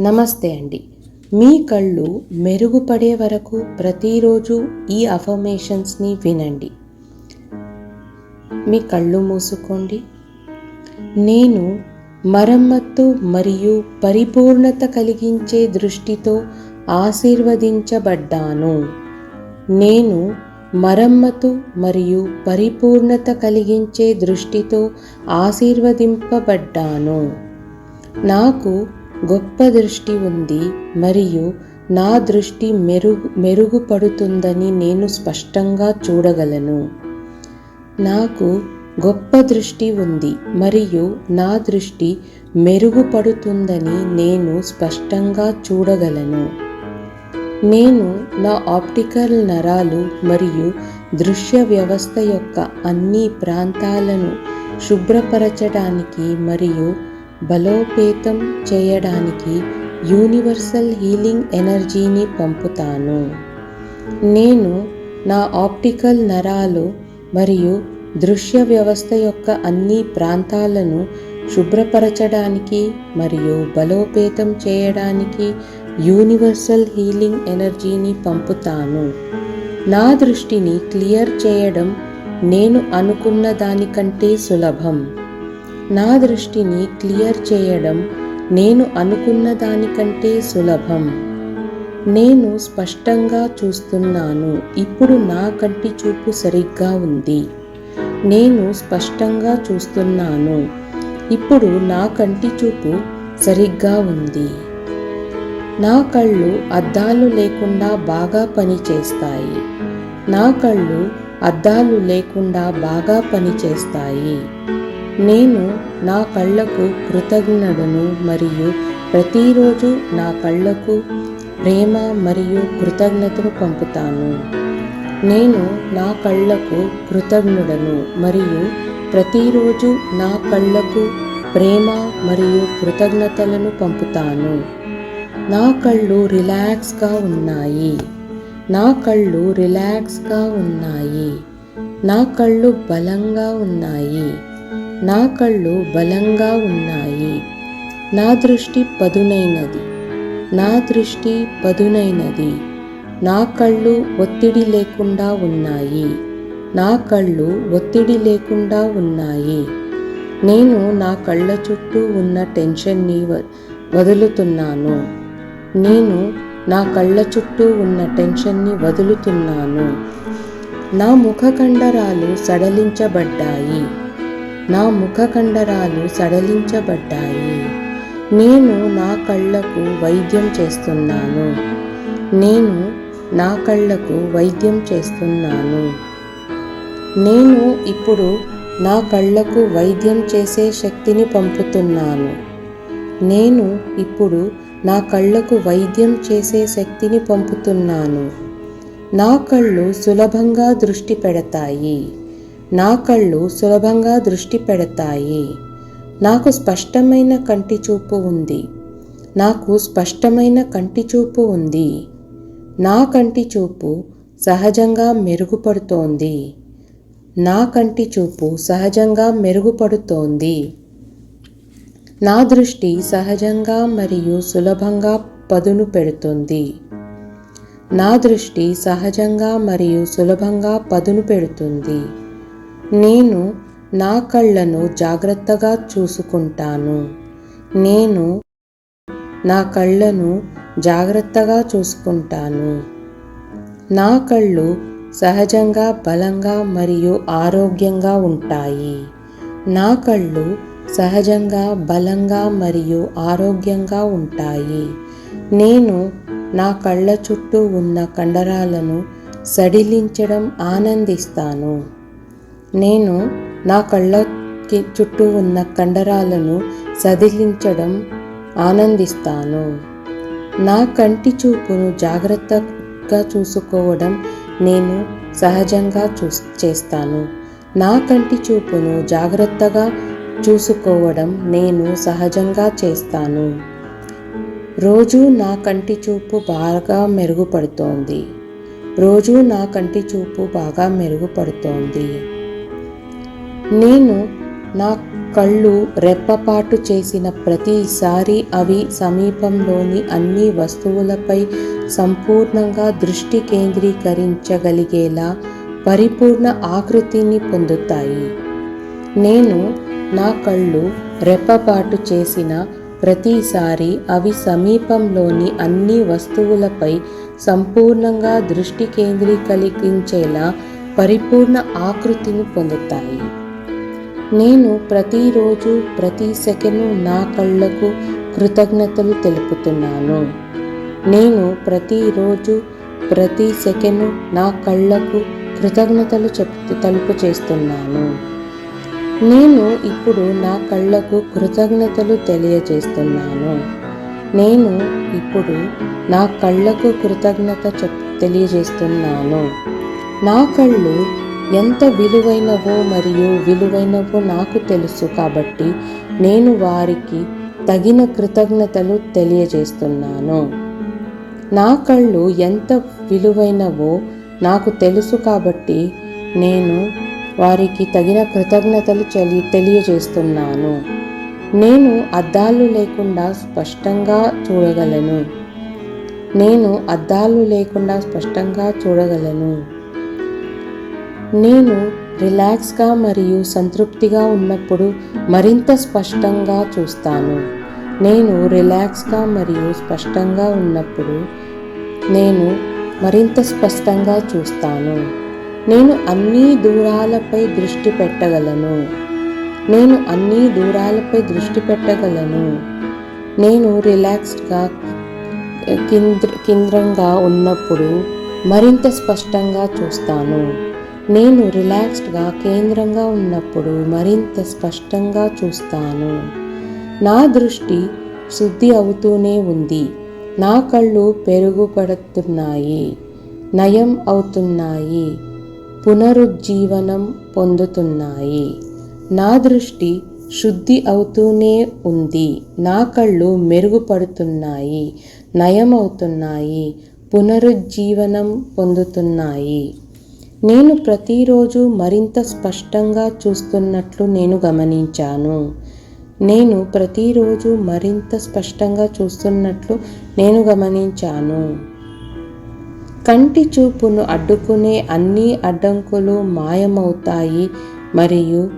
నమస్తే అండి. మీ కళ్ళు మెరుగుపడే వరకు ప్రతిరోజు ఈ అఫర్మేషన్స్ని వినండి. మీ కళ్ళు మూసుకోండి. నేను మరమ్మత్తు మరియు పరిపూర్ణత కలిగించే దృష్టితో ఆశీర్వదించబడ్డాను. నేను మరమ్మతు మరియు పరిపూర్ణత కలిగించే దృష్టితో ఆశీర్వదింపబడ్డాను. నాకు గొప్ప దృష్టి ఉంది మరియు నా దృష్టి మెరుగు మెరుగుపడుతుందని నేను స్పష్టంగా చూడగలను. నాకు గొప్ప దృష్టి ఉంది మరియు నా దృష్టి మెరుగుపడుతుందని నేను స్పష్టంగా చూడగలను. నేను నా ఆప్టికల్ నరాలు మరియు దృశ్య వ్యవస్థ యొక్క అన్ని ప్రాంతాలను శుభ్రపరచడానికి మరియు బలోపేతం చేయడానికి యూనివర్సల్ హీలింగ్ ఎనర్జీని పంపుతాను. నేను నా ఆప్టికల్ నరాలు మరియు దృశ్య వ్యవస్థ యొక్క అన్ని ప్రాంతాలను శుభ్రపరచడానికి మరియు బలోపేతం చేయడానికి యూనివర్సల్ హీలింగ్ ఎనర్జీని పంపుతాను. నా దృష్టిని క్లియర్ చేయడం నేను అనుకున్న దానికంటే సులభం. నా దృష్టిని క్లియర్ చేయడం నేను అనుకున్న దానికంటే సులభం. నేను స్పష్టంగా చూస్తున్నాను. ఇప్పుడు నా కంటి చూపు సరిగ్గా ఉంది. నేను స్పష్టంగా చూస్తున్నాను. ఇప్పుడు నా కంటి చూపు సరిగ్గా ఉంది. నా కళ్ళు అద్దాలు లేకుండా బాగా పనిచేస్తాయి నా కళ్ళు అద్దాలు లేకుండా బాగా పనిచేస్తాయి నేను నా కళ్ళకు కృతజ్ఞుడను మరియు ప్రతిరోజు నా కళ్ళకు ప్రేమ మరియు కృతజ్ఞతను పంపుతాను. నేను నా కళ్ళకు కృతజ్ఞుడను మరియు ప్రతిరోజు నా కళ్ళకు ప్రేమ మరియు కృతజ్ఞతలను పంపుతాను. నా కళ్ళు రిలాక్స్గా ఉన్నాయి. నా కళ్ళు రిలాక్స్గా ఉన్నాయి. నా కళ్ళు బలంగా ఉన్నాయి. నా కళ్ళు బలంగా ఉన్నాయి. నా దృష్టి పదునైనది. నా దృష్టి పదునైనది. నా కళ్ళు ఒత్తిడి లేకుండా ఉన్నాయి. నా కళ్ళు ఒత్తిడి లేకుండా ఉన్నాయి. నేను నా కళ్ళ చుట్టూ ఉన్న టెన్షన్ని వదులుతున్నాను. నేను నా కళ్ళ చుట్టూ ఉన్న టెన్షన్ని వదులుతున్నాను. నా ముఖ కండరాలు సడలించబడ్డాయి. నా ముఖ కండరాలు సడలించబడ్డాయి. నేను నా కళ్ళకు వైద్యం చేస్తున్నాను. నేను నా కళ్ళకు వైద్యం చేస్తున్నాను. నేను ఇప్పుడు నా కళ్ళకు వైద్యం చేసే శక్తిని పంపుతున్నాను. నేను ఇప్పుడు నా కళ్ళకు వైద్యం చేసే శక్తిని పంపుతున్నాను. నా కళ్ళు సులభంగా దృష్టి పెడతాయి. నా కళ్ళు సులభంగా దృష్టి పెడతాయి. నాకు స్పష్టమైన కంటి చూపు ఉంది. నాకు స్పష్టమైన కంటి చూపు ఉంది. నా కంటి చూపు సహజంగా మెరుగుపడుతోంది. నా కంటి చూపు సహజంగా మెరుగుపడుతోంది. నా దృష్టి సహజంగా మరియు సులభంగా పదును పెడుతుంది. నా దృష్టి సహజంగా మరియు సులభంగా పదును పెడుతుంది. నేను నా కళ్ళను జాగ్రత్తగా చూసుకుంటాను. నేను నా కళ్ళను జాగ్రత్తగా చూసుకుంటాను. నా కళ్ళు సహజంగా బలంగా మరియు ఆరోగ్యంగా ఉంటాయి. నా కళ్ళు సహజంగా బలంగా మరియు ఆరోగ్యంగా ఉంటాయి. నేను నా కళ్ళ చుట్టూ ఉన్న కండరాలను సడిలించడం ఆనందిస్తాను. నేను నా కళ్ళకి చుట్టూ ఉన్న కండరాలను సదిలించడం ఆనందిస్తాను. నా కంటి చూపును జాగ్రత్తగా చూసుకోవడం నేను సహజంగా చూ చేస్తాను. నా కంటి చూపును జాగ్రత్తగా చూసుకోవడం నేను సహజంగా చేస్తాను. రోజు నా కంటి చూపు బాగా మెరుగుపడుతోంది. రోజు నా కంటి చూపు బాగా మెరుగుపడుతోంది. నేను నా కళ్ళు రెప్పపాటు చేసిన ప్రతిసారి అవి సమీపంలోని అన్ని వస్తువులపై సంపూర్ణంగా దృష్టి కేంద్రీకరించగలిగేలా పరిపూర్ణ ఆకృతిని పొందుతాయి. నేను నా కళ్ళు రెప్పపాటు చేసిన ప్రతిసారి అవి సమీపంలోని అన్ని వస్తువులపై సంపూర్ణంగా దృష్టి కేంద్రీకరించేలా పరిపూర్ణ ఆకృతిని పొందుతాయి. నేను ప్రతిరోజు ప్రతి సెకను నా కళ్ళకు కృతజ్ఞతలు తెలుపుతున్నాను. నేను ప్రతిరోజు ప్రతి సెకను నా కళ్ళకు కృతజ్ఞతలు చెప్తూ తలుపు చేస్తున్నాను. నేను ఇప్పుడు నా కళ్ళకు కృతజ్ఞతలు తెలియజేస్తున్నాను. నేను ఇప్పుడు నా కళ్ళకు కృతజ్ఞత చెప్ తెలియజేస్తున్నాను. నా కళ్ళు ఎంత విలువైనవో మరియు విలువైనవో నాకు తెలుసు కాబట్టి నేను వారికి తగిన కృతజ్ఞతలు తెలియజేస్తున్నాను. నా కళ్ళు ఎంత విలువైనవో నాకు తెలుసు కాబట్టి నేను వారికి తగిన కృతజ్ఞతలు చెలి తెలియజేస్తున్నాను. నేను అద్దాలు లేకుండా స్పష్టంగా చూడగలను. నేను అద్దాలు లేకుండా స్పష్టంగా చూడగలను. నేను రిలాక్స్గా మరియు సంతృప్తిగా ఉన్నప్పుడు మరింత స్పష్టంగా చూస్తాను. నేను రిలాక్స్గా మరియు స్పష్టంగా ఉన్నప్పుడు నేను మరింత స్పష్టంగా చూస్తాను. నేను అన్ని దూరాలపై దృష్టి పెట్టగలను. నేను అన్ని దూరాలపై దృష్టి పెట్టగలను. నేను రిలాక్స్డ్గా కింద్ర కేంద్రంగా ఉన్నప్పుడు మరింత స్పష్టంగా చూస్తాను. నేను రిలాక్స్డ్గా కేంద్రంగా ఉన్నప్పుడు మరింత స్పష్టంగా చూస్తాను. నా దృష్టి శుద్ధి అవుతూనే ఉంది. నా కళ్ళు పెరుగుపడుతున్నాయి. నయం అవుతున్నాయి. పునరుజ్జీవనం పొందుతున్నాయి. నా దృష్టి శుద్ధి అవుతూనే ఉంది. నా కళ్ళు మెరుగుపడుతున్నాయి. నయమవుతున్నాయి. పునరుజ్జీవనం పొందుతున్నాయి. నేను ప్రతిరోజు మరింత స్పష్టంగా చూస్తున్నట్లు నేను గమనించాను. నేను ప్రతిరోజు మరింత స్పష్టంగా చూస్తున్నట్లు నేను గమనించాను. కంటి చూపును అడ్డుకునే అన్ని అడ్డంకులు మాయమవుతాయి మరియు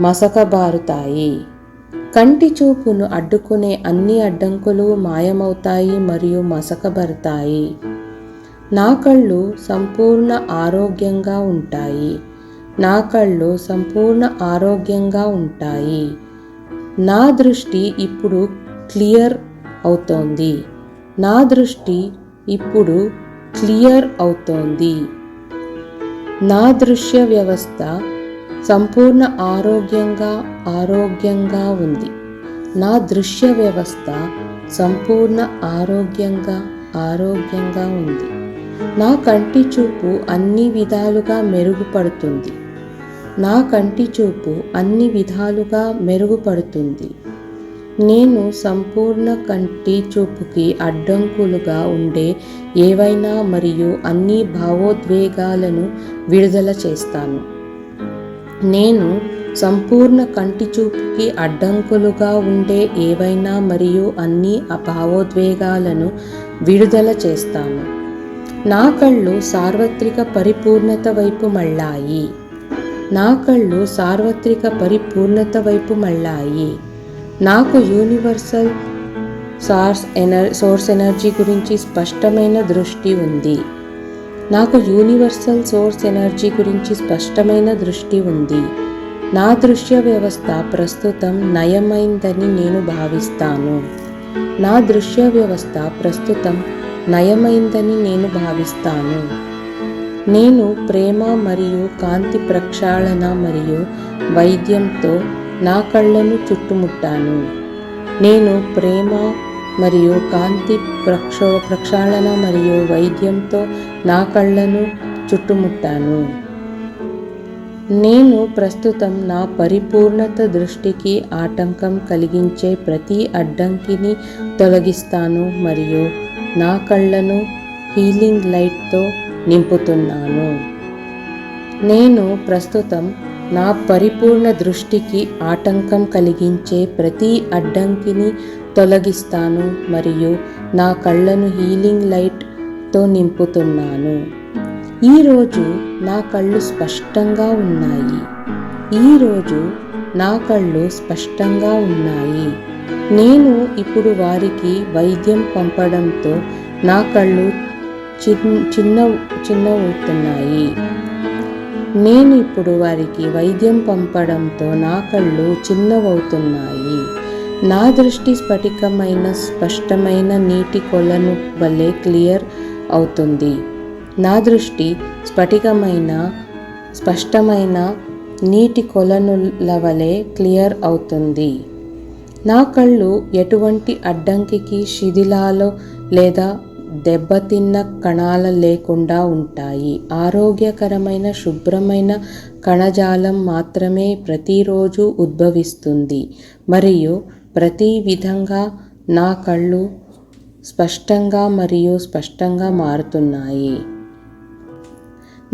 మసకబారుతాయి. కంటి చూపును అడ్డుకునే అన్ని అడ్డంకులు మాయమవుతాయి మరియు మసకబడతాయి నా కళ్ళు సంపూర్ణ ఆరోగ్యంగా ఉంటాయి. నా కళ్ళు సంపూర్ణ ఆరోగ్యంగా ఉంటాయి. నా దృష్టి ఇప్పుడు క్లియర్ అవుతోంది. నా దృష్టి ఇప్పుడు క్లియర్ అవుతోంది. నా దృశ్య వ్యవస్థ సంపూర్ణ ఆరోగ్యంగా ఆరోగ్యంగా ఉంది. నా దృశ్య వ్యవస్థ సంపూర్ణ ఆరోగ్యంగా ఆరోగ్యంగా ఉంది. నా కంటి చూపు అన్ని విధాలుగా మెరుగుపడుతుంది. నా కంటి చూపు అన్ని విధాలుగా మెరుగుపడుతుంది. నేను సంపూర్ణ కంటి చూపుకి అడ్డంకులుగా ఉండే ఏవైనా మరియు అన్ని భావోద్వేగాలను విడుదల చేస్తాను. నేను సంపూర్ణ కంటి చూపుకి అడ్డంకులుగా ఉండే ఏవైనా మరియు అన్ని భావోద్వేగాలను విడుదల చేస్తాను. నా కళ్ళు సార్వత్రిక పరిపూర్ణత వైపు మళ్ళాయి. నా కళ్ళు సార్వత్రిక పరిపూర్ణత వైపు మళ్ళాయి. నాకు యూనివర్సల్ సార్స్ ఎనర్ సోర్స్ ఎనర్జీ గురించి స్పష్టమైన దృష్టి ఉంది. నాకు యూనివర్సల్ సోర్స్ ఎనర్జీ గురించి స్పష్టమైన దృష్టి ఉంది. నా దృశ్య వ్యవస్థ ప్రస్తుతం నయమైందని నేను భావిస్తాను. నా దృశ్య వ్యవస్థ ప్రస్తుతం నయమైందని నేను భావిస్తాను. నేను ప్రేమ మరియు కాంతి ప్రక్షాళన మరియు వైద్యంతో నా కళ్ళను చుట్టుముట్టాను. నేను ప్రేమ మరియు కాంతి ప్రక్షో ప్రక్షాళన మరియు వైద్యంతో నా కళ్ళను చుట్టుముట్టాను. నేను ప్రస్తుతం నా పరిపూర్ణత దృష్టికి ఆటంకం కలిగించే ప్రతి అడ్డంకిని తొలగిస్తాను మరియు నా కళ్ళను హీలింగ్ లైట్తో నింపుతున్నాను. నేను ప్రస్తుతం నా పరిపూర్ణ దృష్టికి ఆటంకం కలిగించే ప్రతి అడ్డంకిని తొలగిస్తాను మరియు నా కళ్ళను హీలింగ్ లైట్తో నింపుతున్నాను. ఈరోజు నా కళ్ళు స్పష్టంగా ఉన్నాయి. ఈరోజు నా కళ్ళు స్పష్టంగా ఉన్నాయి. నేను ఇప్పుడు వారికి వైద్యం పంపడంతో నా కళ్ళు చిన్ చిన్న చిన్నవుతున్నాయి నేను ఇప్పుడు వారికి వైద్యం పంపడంతో నా కళ్ళు చిన్నవవుతున్నాయి. నా దృష్టి స్ఫటికమైన స్పష్టమైన నీటి కొలను వల్లే క్లియర్ అవుతుంది. నా దృష్టి స్ఫటికమైన స్పష్టమైన నీటి కొలనుల వలె క్లియర్ అవుతుంది. నా కళ్ళు ఎటువంటి అడ్డంకికి శిథిలాలు లేదా దెబ్బతిన్న కణాల లేకుండా ఉంటాయి. ఆరోగ్యకరమైన శుభ్రమైన కణజాలం మాత్రమే ప్రతిరోజు ఉద్భవిస్తుంది. మరియు ప్రతి విధంగా నా కళ్ళు స్పష్టంగా మరియు స్పష్టంగా మారుతున్నాయి.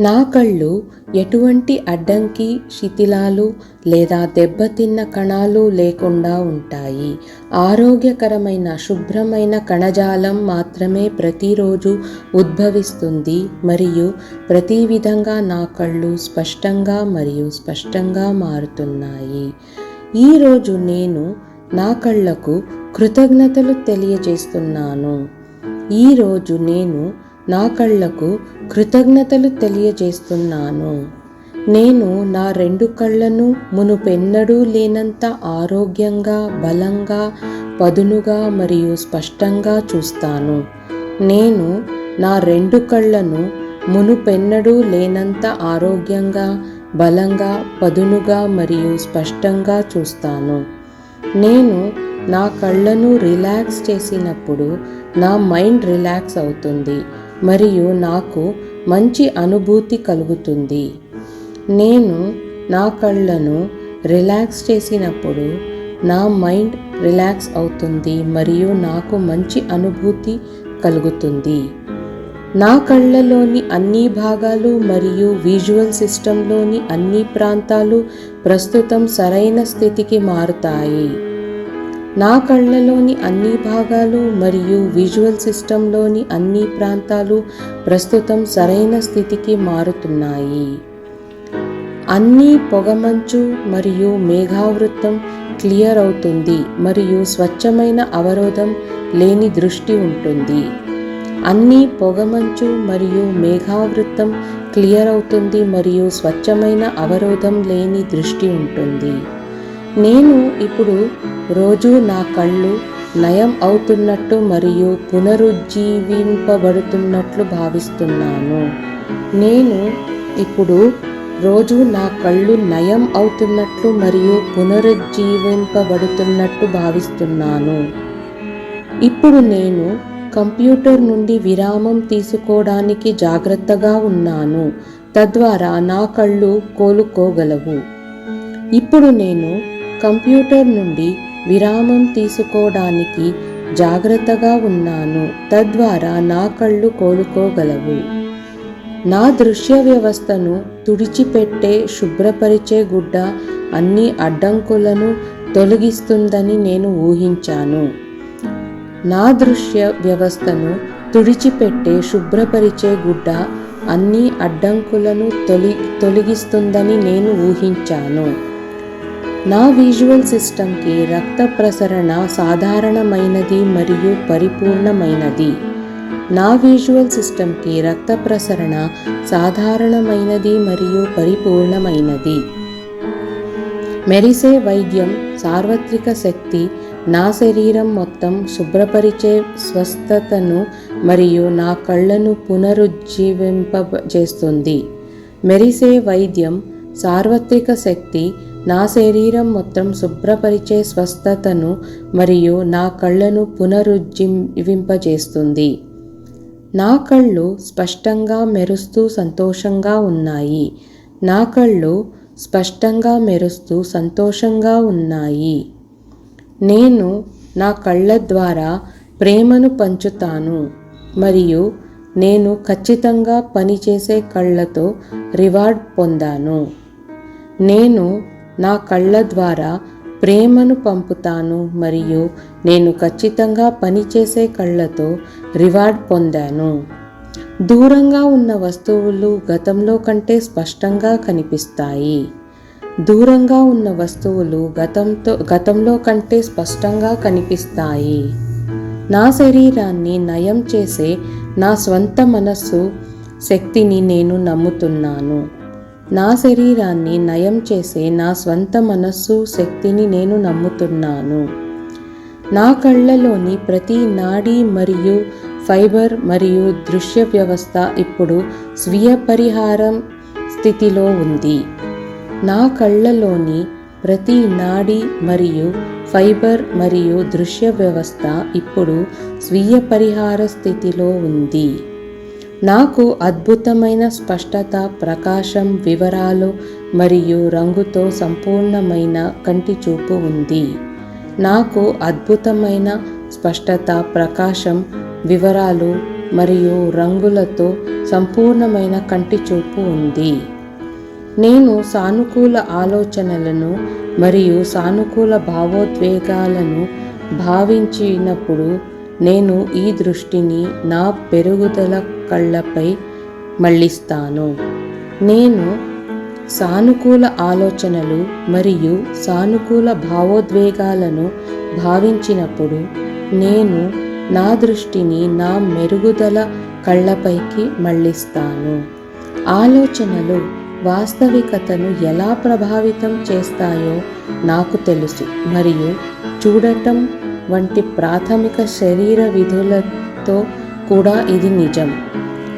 నా కళ్ళు ఎటువంటి అడ్డంకి శిథిలాలు లేదా దెబ్బతిన్న కణాలు లేకుండా ఉంటాయి. ఆరోగ్యకరమైన శుభ్రమైన కణజాలం మాత్రమే ప్రతిరోజు ఉద్భవిస్తుంది మరియు ప్రతి విధంగా నా కళ్ళు స్పష్టంగా మరియు స్పష్టంగా మారుతున్నాయి. ఈరోజు నేను నా కళ్ళకు కృతజ్ఞతలు తెలియజేస్తున్నాను. ఈరోజు నేను నా కళ్ళకు కృతజ్ఞతలు తెలియజేస్తున్నాను. నేను నా రెండు కళ్ళను మునుపెన్నడూ లేనంత ఆరోగ్యంగా బలంగా పదునుగా మరియు స్పష్టంగా చూస్తాను. నేను నా రెండు కళ్ళను మునుపెన్నడూ లేనంత ఆరోగ్యంగా బలంగా పదునుగా మరియు స్పష్టంగా చూస్తాను. నేను నా కళ్ళను రిలాక్స్ చేసినప్పుడు నా మైండ్ రిలాక్స్ అవుతుంది. మరియు నాకు మంచి అనుభూతి కలుగుతుంది. నేను నా కళ్ళను రిలాక్స్ చేసినప్పుడు నా మైండ్ రిలాక్స్ అవుతుంది మరియు నాకు మంచి అనుభూతి కలుగుతుంది. నా కళ్ళలోని అన్ని భాగాలు మరియు విజువల్ సిస్టంలోని అన్ని ప్రాంతాలు ప్రస్తుతం సరైన స్థితికి మారుతాయి. నా కళ్ళలోని అన్ని భాగాలు మరియు విజువల్ సిస్టంలోని అన్ని ప్రాంతాలు ప్రస్తుతం సరైన స్థితికి మారుతున్నాయి. అన్ని పొగమంచు మరియు మేఘావృతం క్లియర్ అవుతుంది మరియు స్వచ్ఛమైన అవరోధం లేని దృష్టి ఉంటుంది. అన్ని పొగమంచు మరియు మేఘావృతం క్లియర్ అవుతుంది మరియు స్వచ్ఛమైన అవరోధం లేని దృష్టి ఉంటుంది. నేను ఇప్పుడు రోజు నా కళ్ళు నయం అవుతున్నట్టు మరియు పునరుజ్జీవింపబడుతున్నట్లు భావిస్తున్నాను. నేను ఇప్పుడు రోజు నా కళ్ళు నయం అవుతున్నట్లు మరియు పునరుజ్జీవింపబడుతున్నట్టు భావిస్తున్నాను. ఇప్పుడు నేను కంప్యూటర్ నుండి విరామం తీసుకోవడానికి జాగ్రత్తగా ఉన్నాను. తద్వారా నా కళ్ళు కోలుకోగలవు. ఇప్పుడు నేను కంప్యూటర్ నుండి విరామం తీసుకోవడానికి జాగ్రత్తగా ఉన్నాను. తద్వారా నా కళ్ళు కోలుకోగలవు. నా దృశ్య వ్యవస్థను తుడిచిపెట్టే శుభ్రపరిచే గుడ్డ అన్ని అడ్డంకులను తొలగిస్తుందని నేను ఊహించాను. నా దృశ్య వ్యవస్థను తుడిచిపెట్టే శుభ్రపరిచే గుడ్డ అన్ని అడ్డంకులను తొలి తొలగిస్తుందని నేను ఊహించాను. నా విజువల్ సిస్టమ్కి రక్త ప్రసరణ సాధారణమైనది మరియు పరిపూర్ణమైనది. నా విజువల్ సిస్టంకి రక్త ప్రసరణ సాధారణమైనది మరియు పరిపూర్ణమైనది. మెరిసే వైద్యం సార్వత్రిక శక్తి నా శరీరం మొత్తం శుభ్రపరిచే స్వస్థతను మరియు నా కళ్ళను పునరుజ్జీవింపజేస్తుంది మెరిసే వైద్యం సార్వత్రిక శక్తి నా శరీరం మొత్తం శుభ్రపరిచే స్వస్థతను మరియు నా కళ్ళను పునరుజ్జీవింపజేస్తుంది. నా కళ్ళు స్పష్టంగా మెరుస్తూ సంతోషంగా ఉన్నాయి. నా కళ్ళు స్పష్టంగా మెరుస్తూ సంతోషంగా ఉన్నాయి. నేను నా కళ్ళ ద్వారా ప్రేమను పంచుతాను మరియు నేను ఖచ్చితంగా పనిచేసే కళ్ళతో రివార్డ్ పొందాను. నేను నా కళ్ళ ద్వారా ప్రేమను పంపుతాను మరియు నేను ఖచ్చితంగా పనిచేసే కళ్ళతో రివార్డ్ పొందాను. దూరంగా ఉన్న వస్తువులు గతంలో కంటే స్పష్టంగా కనిపిస్తాయి. దూరంగా ఉన్న వస్తువులు గతంతో గతంలో కంటే స్పష్టంగా కనిపిస్తాయి. నా శరీరాన్ని నయం చేసే నా స్వంత మనస్సు శక్తిని నేను నమ్ముతున్నాను. నా శరీరాన్ని నయం చేసే నా స్వంత మనస్సు శక్తిని నేను నమ్ముతున్నాను. నా కళ్ళలోని ప్రతి నాడి మరియు ఫైబర్ మరియు దృశ్య వ్యవస్థ ఇప్పుడు స్వీయ పరిహారం స్థితిలో ఉంది. నా కళ్ళలోని ప్రతి నాడి మరియు ఫైబర్ మరియు దృశ్య వ్యవస్థ ఇప్పుడు స్వీయ పరిహార స్థితిలో ఉంది. నాకు అద్భుతమైన స్పష్టత ప్రకాశం వివరాలు మరియు రంగుతో సంపూర్ణమైన కంటి చూపు ఉంది. నాకు అద్భుతమైన స్పష్టత ప్రకాశం వివరాలు మరియు రంగులతో సంపూర్ణమైన కంటి చూపు ఉంది. నేను సానుకూల ఆలోచనలను మరియు సానుకూల భావోద్వేగాలను భావించినప్పుడు నేను ఈ దృష్టిని నా పెరుగుదల కళ్ళపై మళ్ళిస్తాను. నేను సానుకూల ఆలోచనలు మరియు సానుకూల భావోద్వేగాలను భావించినప్పుడు నేను నా దృష్టిని నా మెరుగుదల కళ్ళపైకి మళ్ళిస్తాను. ఆలోచనలు వాస్తవికతను ఎలా ప్రభావితం చేస్తాయో నాకు తెలుసు మరియు చూడటం వంటి ప్రాథమిక శరీర విధులతో కూడా ఇది నిజం.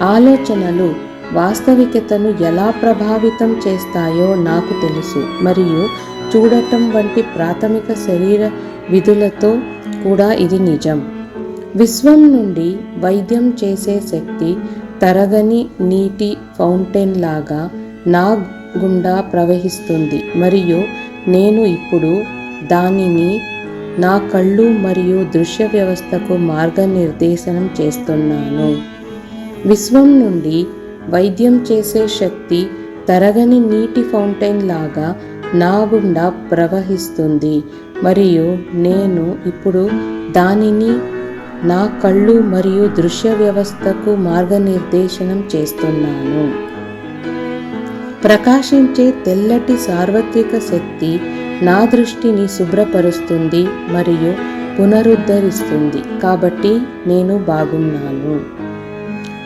ఆలోచనలు వాస్తవికతను ఎలా ప్రభావితం చేస్తాయో నాకు తెలుసు. మరియు చూడటం వంటి ప్రాథమిక శరీర విధులతో కూడా ఇది నిజం. విశ్వం నుండి వైద్యం చేసే శక్తి తరగని నీటి ఫౌంటైన్ లాగా నా గుండా ప్రవహిస్తుంది. మరియు నేను ఇప్పుడు దానిని నా కళ్ళు మరియు దృశ్య వ్యవస్థకు మార్గనిర్దేశనం చేస్తున్నాను. విశ్వం నుండి వైద్యం చేసే శక్తి తరగని నీటి ఫౌంటైన్ లాగా నా గుండా ప్రవహిస్తుంది. మరియు నేను ఇప్పుడు దానిని నా కళ్ళు మరియు దృశ్య వ్యవస్థకు మార్గనిర్దేశనం చేస్తున్నాను. ప్రకాశించే తెల్లటి సార్వత్రిక శక్తి నా దృష్టిని శుభ్రపరుస్తుంది మరియు పునరుద్ధరిస్తుంది కాబట్టి నేను బాగున్నాను.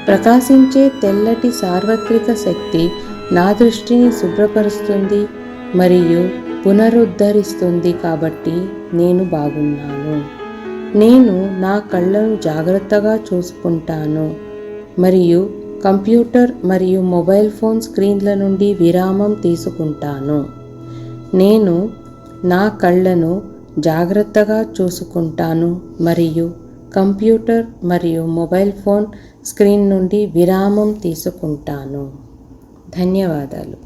ప్రకాశించే తెల్లటి సార్వత్రిక శక్తి నా దృష్టిని శుభ్రపరుస్తుంది మరియు పునరుద్ధరిస్తుంది కాబట్టి నేను బాగున్నాను. నేను నా కళ్ళను జాగ్రత్తగా చూసుకుంటాను మరియు కంప్యూటర్ మరియు మొబైల్ ఫోన్ స్క్రీన్ల నుండి విరామం తీసుకుంటాను. నేను నా కళ్ళను జాగ్రత్తగా చూసుకుంటాను మరియు కంప్యూటర్ మరియు మొబైల్ ఫోన్ స్క్రీన్ నుండి విరామం తీసుకుంటాను. ధన్యవాదాలు.